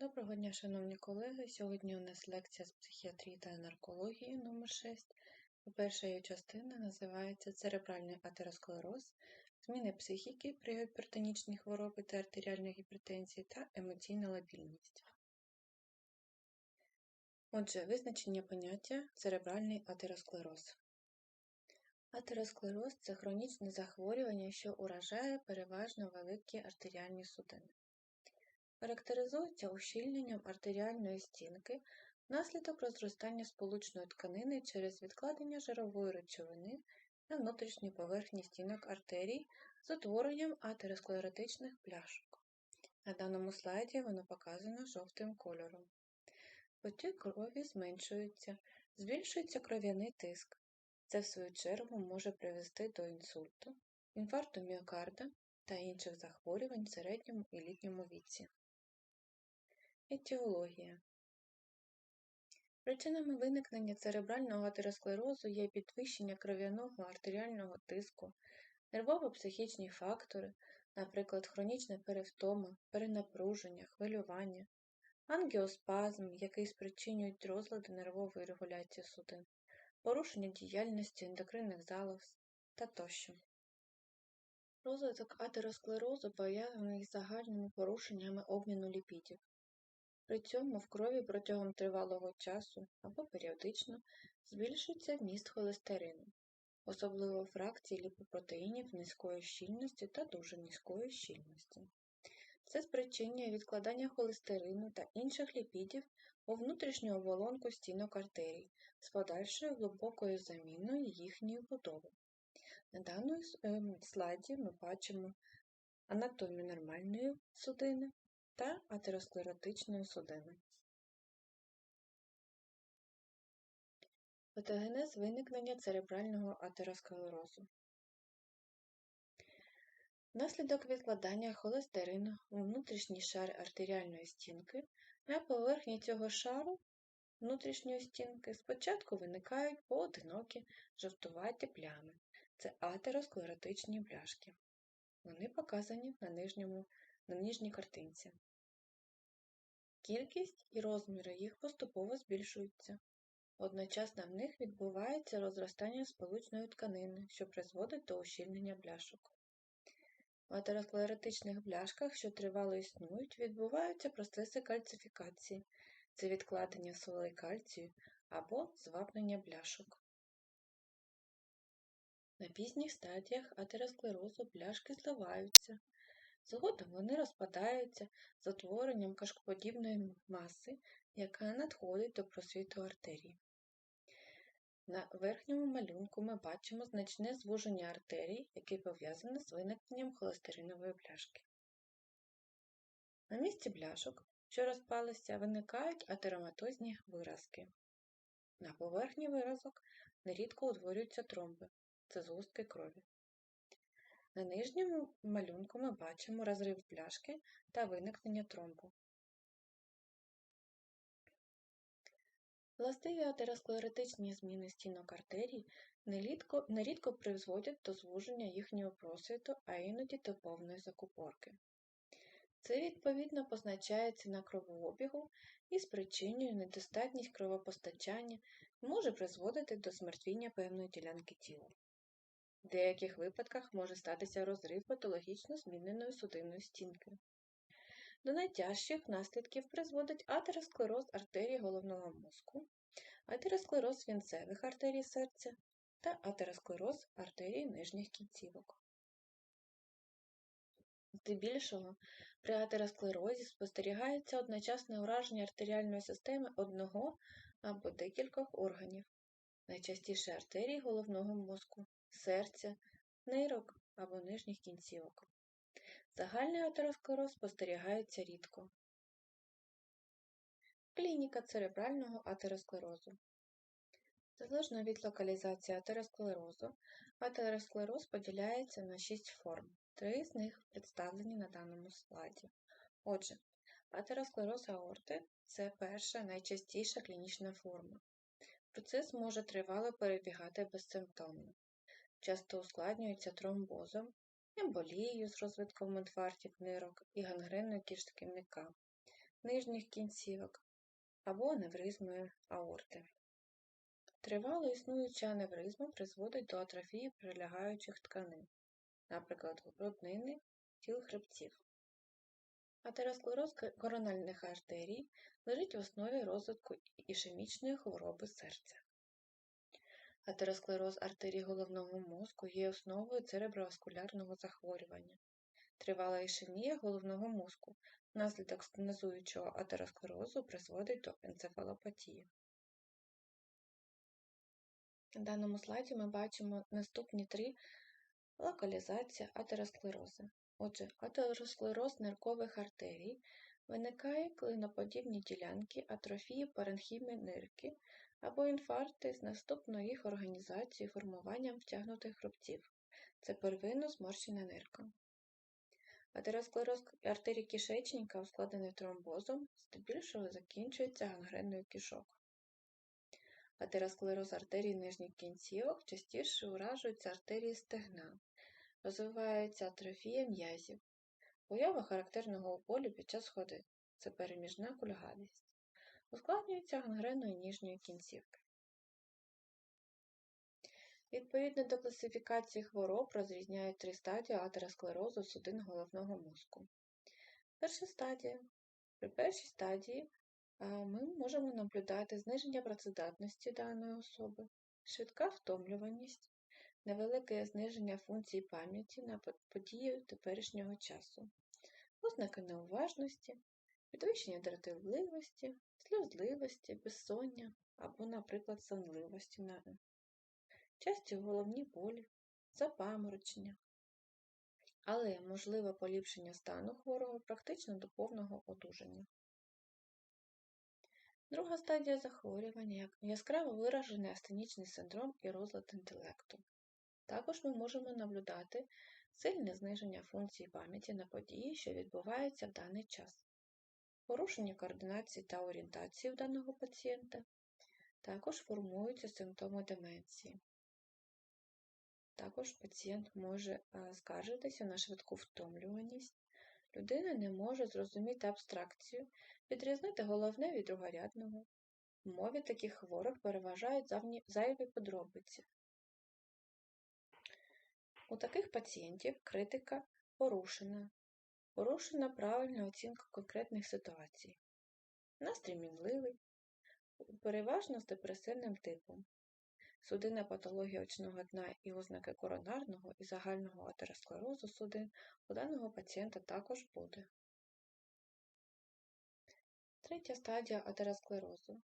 Доброго дня, шановні колеги. Сьогодні у нас лекція з психіатрії та наркології номер 6 Перша її частина називається Церебральний атеросклероз, зміни психіки при гіпертонічній хворобі та артеріальній гіпертензії та емоційна лабільність. Отже, визначення поняття церебральний атеросклероз. Атеросклероз це хронічне захворювання, що уражає переважно великі артеріальні судини. Характеризується ущільненням артеріальної стінки внаслідок розростання сполучної тканини через відкладення жирової речовини на внутрішній поверхні стінок артерій з утворенням атеросклеротичних пляшок. На даному слайді воно показано жовтим кольором. Потік крові зменшується, збільшується кров'яний тиск. Це, в свою чергу, може привести до інсульту, інфаркту міокарда та інших захворювань в середньому і літньому віці. Етіологія Причинами виникнення церебрального атеросклерозу є підвищення кров'яного артеріального тиску, нервово-психічні фактори, наприклад, хронічна перевтома, перенапруження, хвилювання, ангіоспазм, який спричинюють розлади нервової регуляції судин, порушення діяльності ендокринних залоз та тощо. Розвиток атеросклерозу пов'язаний з загальними порушеннями обміну ліпідів. При цьому в крові протягом тривалого часу або періодично збільшується вміст холестерину, особливо фракції ліпопротеїнів низької щільності та дуже низької щільності. Це спричинює відкладання холестерину та інших ліпідів у внутрішню оболонку стінок артерій з подальшою глибокою заміною їхньої будови. На даному ем, слайді ми бачимо анатомію нормальної судини та атеросклеротичної судини. Патогенез виникнення церебрального атеросклерозу. Внаслідок відкладання холестерину у внутрішній шар артеріальної стінки на поверхні цього шару внутрішньої стінки спочатку виникають поодинокі жовтуваті плями. Це атеросклеротичні бляшки. Вони показані на нижньому, на нижній картинці. Кількість і розміри їх поступово збільшуються. Одночасно в них відбувається розростання сполучної тканини, що призводить до ущільнення бляшок. В атеросклеротичних бляшках, що тривало існують, відбуваються процеси кальцифікації це відкладення солей кальцію або звапнення бляшок. На пізніх стадіях атеросклерозу бляшки зливаються, Згодом вони розпадаються з утворенням кашкоподібної маси, яка надходить до просвіту артерії. На верхньому малюнку ми бачимо значне звуження артерій, яке пов'язане з виникненням холестеринової пляшки. На місці бляшок, що розпалися, виникають атероматозні виразки. На поверхні виразок нерідко утворюються тромби це згустки крові. На нижньому малюнку ми бачимо розрив пляшки та виникнення тромбу. Властиві атеросклеротичні зміни стінок артерій нерідко, нерідко призводять до звуження їхнього просвіту, а іноді до повної закупорки. Це, відповідно, позначається на кровообігу і спричинює недостатність кровопостачання може призводити до смертвіння певної ділянки тіла. В деяких випадках може статися розрив патологічно зміненої судинної стінки. До найтяжчих наслідків призводить атеросклероз артерії головного мозку, атеросклероз вінцевих артерій серця та атеросклероз артерій нижніх кінцівок. Здебільшого при атеросклерозі спостерігається одночасне ураження артеріальної системи одного або декількох органів, найчастіше артерій головного мозку, серця, нирок або нижніх кінцівок. Загальний атеросклероз спостерігається рідко. Клініка церебрального атеросклерозу. Залежно від локалізації атеросклерозу, атеросклероз поділяється на шість форм. Три з них представлені на даному слайді. Отже, атеросклероз аорти це перша найчастіша клінічна форма. Процес може тривало перебігати безсимптомно часто ускладнюється тромбозом, емболією з розвитком інфарктів нирок і гангреною кишківника. нижніх кінцівок або аневризмою аорти. Тривало існуюча аневризма призводить до атрофії прилягаючих тканин, наприклад, груднини, тіл хребців. Атеросклероз корональних артерій лежить в основі розвитку ішемічної хвороби серця. Атеросклероз артерій головного мозку є основою цереброваскулярного захворювання. Тривала ішемія головного мозку внаслідок стенозуючого атеросклерозу призводить до енцефалопатії. На даному слайді ми бачимо наступні три локалізації атеросклерозу. Отже, атеросклероз ниркових артерій виникає клиноподібні ділянки атрофії паренхіми нирки або інфаркти з наступною їх організацією формуванням втягнутих хребців. Це первинно зморщена нирка. Атеросклероз артерій кишечника, ускладнений тромбозом, здебільшого закінчується гангреною кишок. Атеросклероз артерій нижніх кінцівок частіше уражуються артерії стегна, розвивається атрофія м'язів, поява характерного болю під час ходи це переміжна кульгавість, ускладнюється гангреною ніжньої кінцівки. Відповідно до класифікації хвороб розрізняють три стадії атеросклерозу судин головного мозку. Перша стадія. При першій стадії ми можемо наблюдати зниження працездатності даної особи, швидка втомлюваність, невелике зниження функцій пам'яті на події теперішнього часу, ознаки неуважності, підвищення дратівливості, сльозливості, безсоння або, наприклад, сонливості, часті головні болі, запаморочення. Але можливе поліпшення стану хворого практично до повного одужання. Друга стадія захворювання яскраво виражений астенічний синдром і розлад інтелекту. Також ми можемо наблюдати сильне зниження функції пам'яті на події, що відбуваються в даний час, порушення координації та орієнтації в даного пацієнта, також формуються симптоми деменції. Також пацієнт може скаржитися на швидку втомлюваність, людина не може зрозуміти абстракцію, відрізнити головне від другорядного. В мові таких хворих переважають зайві подробиці. У таких пацієнтів критика порушена, порушена правильна оцінка конкретних ситуацій. Настрій мінливий, переважно з депресивним типом. Судинна патологія очного дна і ознаки коронарного і загального атеросклерозу судин у даного пацієнта також буде. Третя стадія атеросклерозу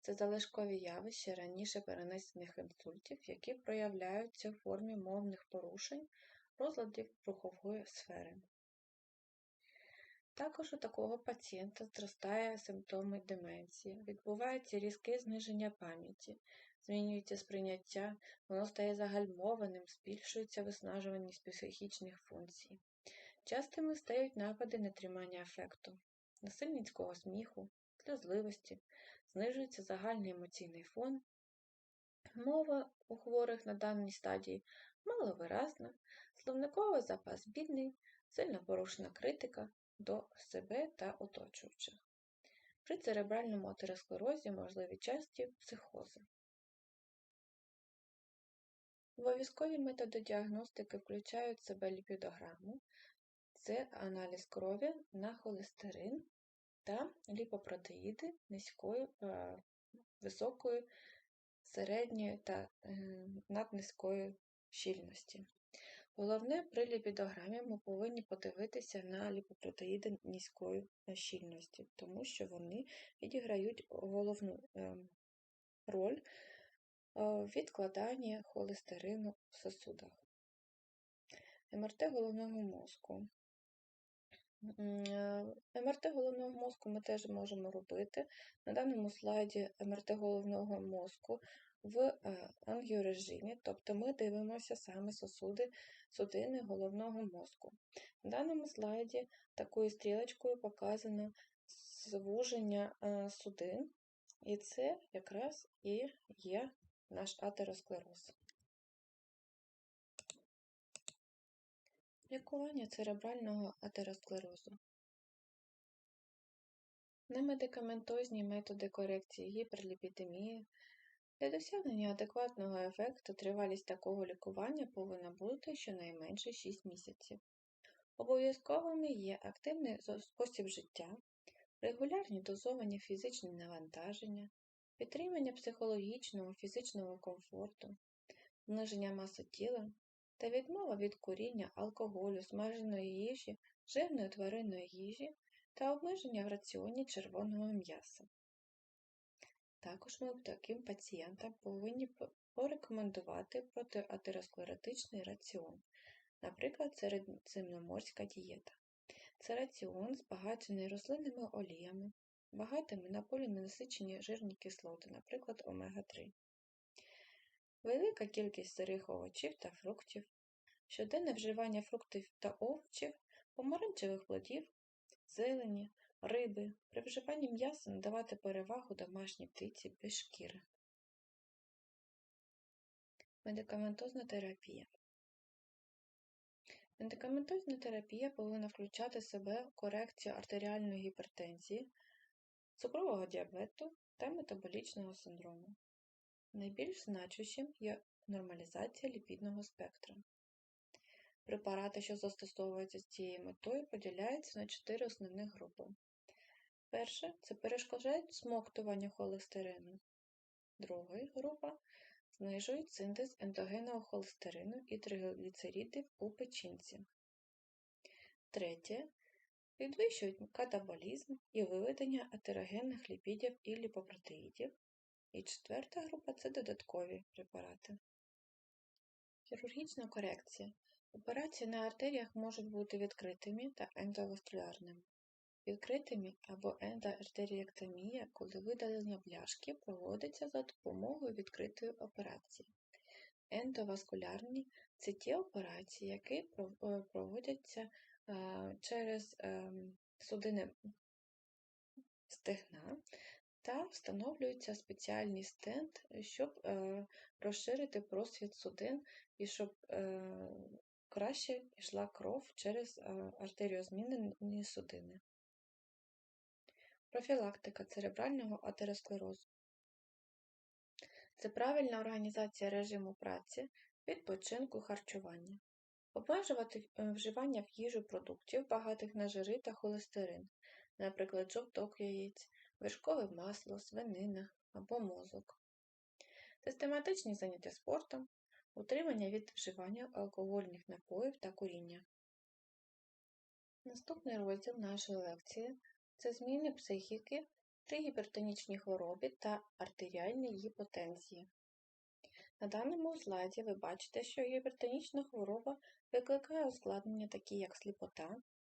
це залишкові явища раніше перенесених інсультів, які проявляються в формі мовних порушень, розладів рухової сфери. Також у такого пацієнта зростає симптоми деменції, відбувається різке зниження пам'яті, змінюється сприйняття, воно стає загальмованим, збільшується виснажуваність психічних функцій. Частими стають напади нетримання ефекту, насильницького сміху, сльозливості, знижується загальний емоційний фон. Мова у хворих на даній стадії маловиразна, словниковий запас бідний, сильно порушена критика до себе та оточуючих. При церебральному атеросклерозі можливі часті психози. Обов'язкові методи діагностики включають в себе ліпідограму, це аналіз крові на холестерин та ліпопротеїди низької, е, високої, середньої та е, наднизької щільності. Головне, при ліпідограмі ми повинні подивитися на ліпопротеїди низької щільності, тому що вони відіграють головну е, роль відкладання холестерину в сосудах. МРТ головного мозку. МРТ головного мозку ми теж можемо робити. На даному слайді МРТ головного мозку в е, ангіорежимі, тобто ми дивимося саме сосуди судини головного мозку. На даному слайді такою стрілочкою показано звуження е, судин, і це якраз і є наш атеросклероз. Лікування церебрального атеросклерозу. немедикаментозні методи корекції гіперліпідемії. Для досягнення адекватного ефекту тривалість такого лікування повинна бути щонайменше 6 місяців. Обов'язковими є активний спосіб життя, регулярні дозовані фізичні навантаження, підтримання психологічного фізичного комфорту, зниження маси тіла та відмова від куріння, алкоголю, смаженої їжі, жирної тваринної їжі та обмеження в раціоні червоного м'яса. Також ми таким пацієнтам повинні порекомендувати протиатеросклеротичний раціон, наприклад, середземноморська дієта. Це раціон збагачений рослинними оліями, багатими на поліненасичені жирні кислоти, наприклад, омега-3. Велика кількість сирих овочів та фруктів, щоденне вживання фруктів та овочів, помаранчевих плодів, зелені, риби, при вживанні м'яса надавати перевагу домашній птиці без шкіри. Медикаментозна терапія. Медикаментозна терапія повинна включати в себе корекцію артеріальної гіпертензії, цукрового діабету та метаболічного синдрому. Найбільш значущим є нормалізація ліпідного спектра. Препарати, що застосовуються з цією метою, поділяються на чотири основних групи. Перше це перешкоджають смоктування холестерину. Друга група знижують синтез ендогенного холестерину і тригліцеридів у печінці. Третє підвищують катаболізм і виведення атерогенних ліпідів і ліпопротеїдів. І четверта група це додаткові препарати. Хірургічна корекція. Операції на артеріях можуть бути відкритими та ендоваскулярними. Відкритими або ендоартеріектомія, коли видалення бляшки проводиться за допомогою відкритої операції. Ендоваскулярні це ті операції, які е, проводяться через ем, судини стегна та встановлюється спеціальний стенд, щоб е, розширити просвіт судин і щоб е, краще йшла кров через артеріозмінені судини. Профілактика церебрального атеросклерозу. Це правильна організація режиму праці, відпочинку, харчування. Обмежувати е, вживання в їжу продуктів, багатих на жири та холестерин, наприклад, жовток яєць, вершкове масло, свинина або мозок. Систематичні заняття спортом, утримання від вживання алкогольних напоїв та куріння. Наступний розділ нашої лекції це зміни психіки при гіпертонічній хворобі та артеріальній гіпотензії. На даному слайді ви бачите, що гіпертонічна хвороба викликає ускладнення, такі як сліпота,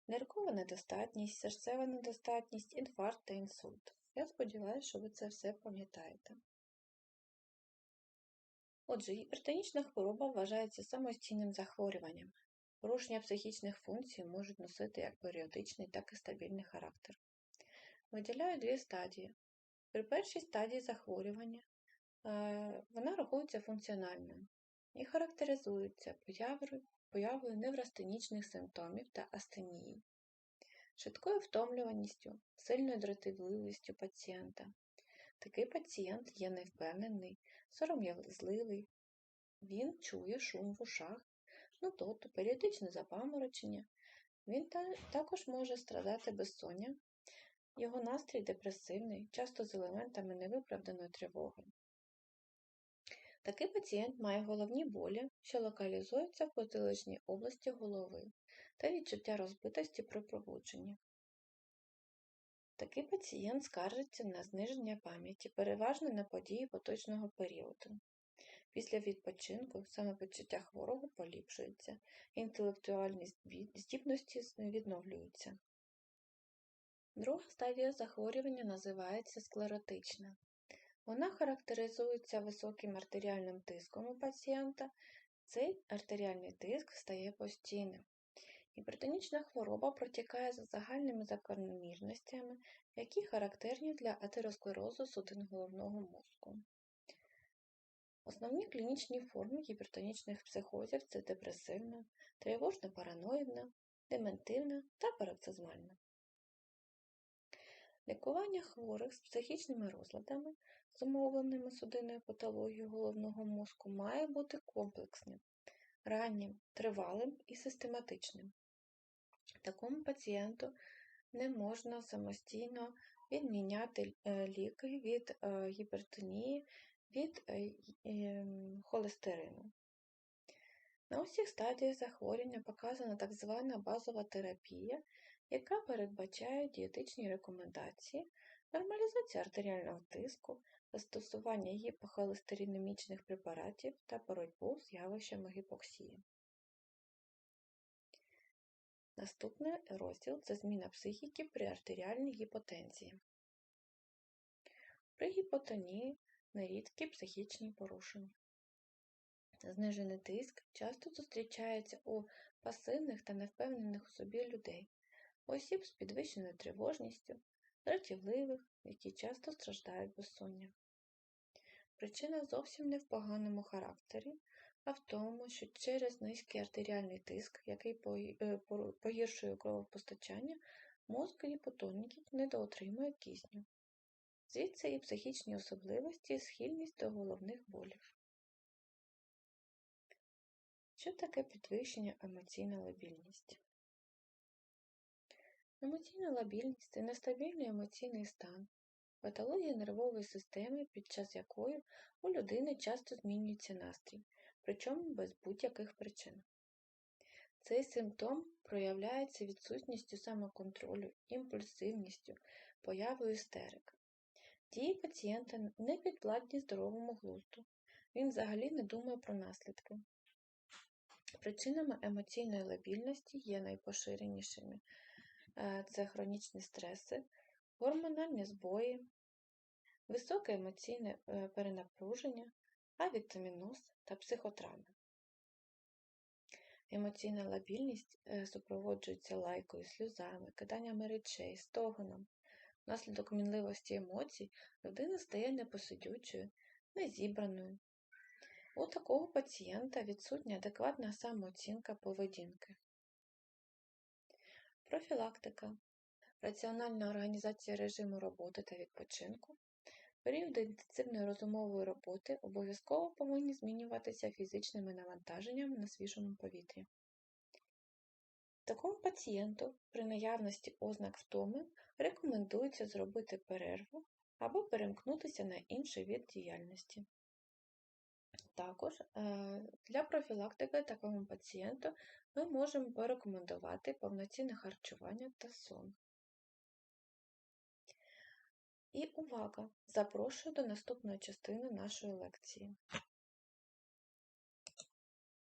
ниркова недостатність, серцева недостатність, інфаркт та інсульт. Я сподіваюся, що ви це все пам'ятаєте. Отже, гіпертонічна хвороба вважається самостійним захворюванням. Порушення психічних функцій можуть носити як періодичний, так і стабільний характер. Виділяю дві стадії. При першій стадії захворювання е, вона рахується функціональною і характеризується появою неврастенічних симптомів та астенії, швидкою втомлюваністю, сильною дратівливістю пацієнта. Такий пацієнт є невпевнений, сором'язливий, він чує шум в ушах, нудоту, періодичне запаморочення. Він також може страдати безсоння його настрій депресивний, часто з елементами невиправданої тривоги. Такий пацієнт має головні болі, що локалізуються в потиличній області голови та відчуття розбитості при пробудженні. Такий пацієнт скаржиться на зниження пам'яті, переважно на події поточного періоду. Після відпочинку самопочуття хворого поліпшується, інтелектуальні здібності відновлюються. Друга стадія захворювання називається склеротична. Вона характеризується високим артеріальним тиском у пацієнта. Цей артеріальний тиск стає постійним. Гіпертонічна хвороба протікає за загальними закономірностями, які характерні для атеросклерозу судин головного мозку. Основні клінічні форми гіпертонічних психозів це депресивна, тривожно-параноїдна, дементивна та пароксизмальна. Лікування хворих з психічними розладами, зумовленими судинною патологією головного мозку, має бути комплексним, раннім, тривалим і систематичним. Такому пацієнту не можна самостійно відміняти е, ліки від е, гіпертонії, від е, ем, холестерину. На усіх стадіях захворювання показана так звана базова терапія, яка передбачає дієтичні рекомендації, нормалізацію артеріального тиску, застосування гіпохолестеринемічних препаратів та боротьбу з явищами гіпоксії. Наступний розділ це зміна психіки при артеріальній гіпотензії. При гіпотонії нерідкі психічні порушення. Знижений тиск часто зустрічається у пасивних та невпевнених у собі людей, осіб з підвищеною тривожністю, дратівливих, які часто страждають безсоння. Причина зовсім не в поганому характері, а в тому, що через низький артеріальний тиск, який е, погіршує кровопостачання, мозк гіпотоніки недоотримує кисню. Звідси і психічні особливості схильність до головних болів. Що таке підвищення емоційна лабільність? Емоційна лабільність це нестабільний емоційний стан, патологія нервової системи, під час якої у людини часто змінюється настрій, причому без будь-яких причин. Цей симптом проявляється відсутністю самоконтролю, імпульсивністю, появою істерик. Дії пацієнта не підвладні здоровому глузду. Він взагалі не думає про наслідки. Причинами емоційної лабільності є найпоширенішими це хронічні стреси, гормональні збої, високе емоційне е, перенапруження, авітаміноз та психотравми. Емоційна лабільність е, супроводжується лайкою, сльозами, киданнями речей, стогоном. Внаслідок мінливості емоцій людина стає непосидючою, незібраною, у такого пацієнта відсутня адекватна самооцінка поведінки. Профілактика. Раціональна організація режиму роботи та відпочинку. Періоди інтенсивної розумової роботи обов'язково повинні змінюватися фізичними навантаженнями на свіжому повітрі. Такому пацієнту при наявності ознак втоми рекомендується зробити перерву або перемкнутися на інший від діяльності. Також е, для профілактики такому пацієнту ми можемо порекомендувати повноцінне харчування та сон. І увага! Запрошую до наступної частини нашої лекції.